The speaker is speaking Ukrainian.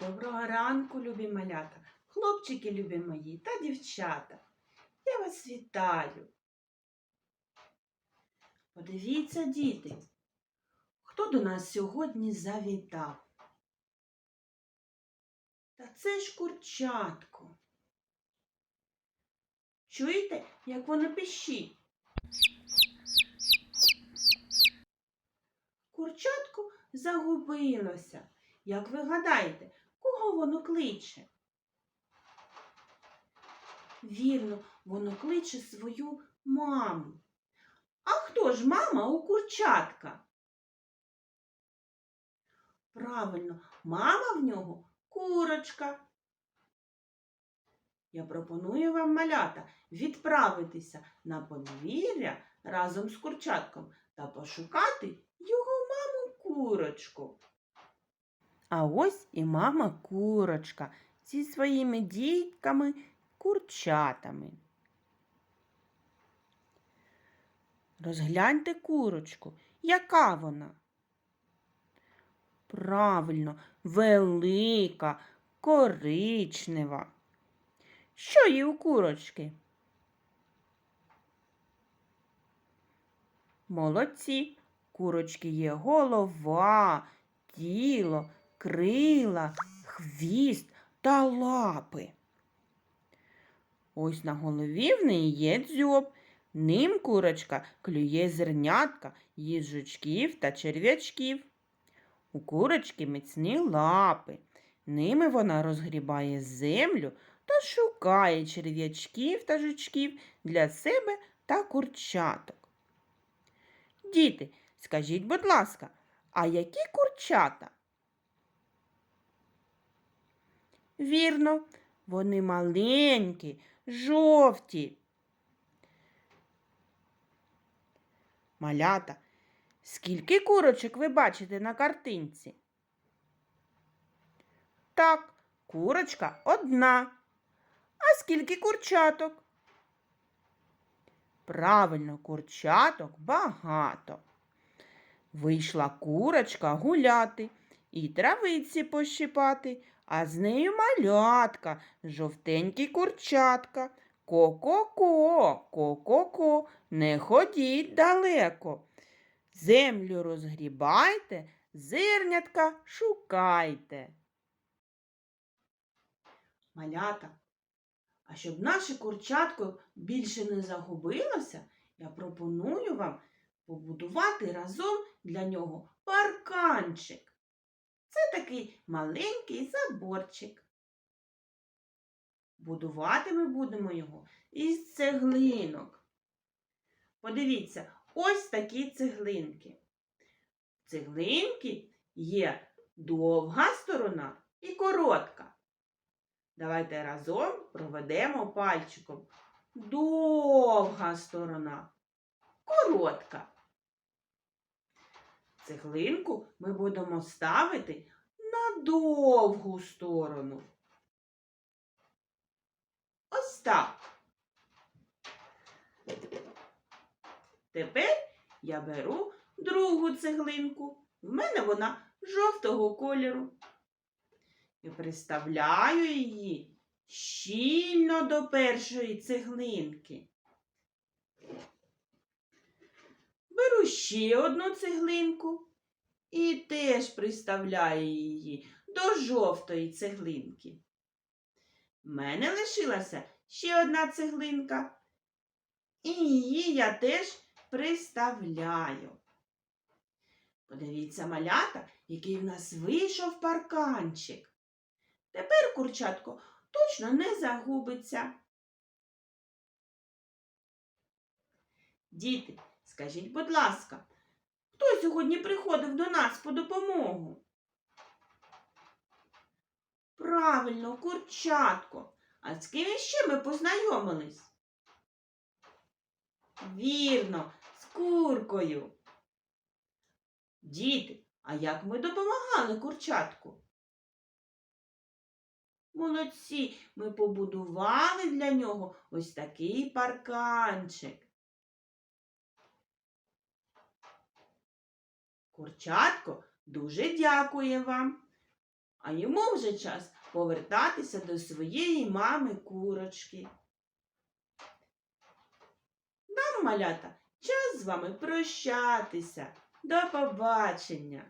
Доброго ранку, любі малята, хлопчики любі мої та дівчата. Я вас вітаю. Подивіться, діти, хто до нас сьогодні завітав? Та це ж курчатко. Чуєте, як воно пищить? Курчатко загубилося. Як ви гадаєте, кого воно кличе? Вірно, воно кличе свою маму. А хто ж мама у курчатка? Правильно, мама в нього курочка. Я пропоную вам, малята, відправитися на подвір'я разом з курчатком та пошукати його маму курочку. А ось і мама курочка зі своїми дітками курчатами. Розгляньте курочку, яка вона? Правильно, велика, коричнева. Що є у курочки? Молодці. Курочки є голова, тіло, крила, хвіст та лапи. Ось на голові в неї є дзьоб. Ним курочка клює зернятка, їсть та черв'ячків. У курочки міцні лапи. Ними вона розгрібає землю та шукає черв'ячків та жучків для себе та курчаток. Діти, скажіть, будь ласка, а які курчата? Вірно, вони маленькі, жовті. Малята, скільки курочок ви бачите на картинці? Так, курочка одна. А скільки курчаток? Правильно, курчаток багато. Вийшла курочка гуляти і травиці пощипати, а з нею малятка, жовтенькі курчатка. Ко-ко-ко, ко-ко-ко, не ходіть далеко. Землю розгрібайте, зернятка шукайте. Малята, а щоб наше курчатко більше не загубилося, я пропоную вам побудувати разом для нього парканчик. Це такий маленький заборчик. Будувати ми будемо його із цеглинок. Подивіться, ось такі цеглинки. В цеглинки є довга сторона і коротка. Давайте разом проведемо пальчиком. Довга сторона, коротка. Цеглинку ми будемо ставити на довгу сторону. Ось так. Тепер я беру другу цеглинку. В мене вона жовтого кольору. І приставляю її щільно до першої цеглинки. Беру ще одну цеглинку і теж приставляю її до жовтої цеглинки. В мене лишилася ще одна цеглинка, і її я теж приставляю. Подивіться, малята, який в нас вийшов парканчик. Тепер курчатко точно не загубиться. Діти, скажіть, будь ласка, хто сьогодні приходив до нас по допомогу? Правильно, курчатко. А з ким іще ми познайомились? Вірно, з куркою. Діти, а як ми допомагали курчатку? Молодці, ми побудували для нього ось такий парканчик. Курчатко дуже дякує вам. а йому вже час повертатися до своєї мами курочки. Нам, малята, час з вами прощатися. До побачення!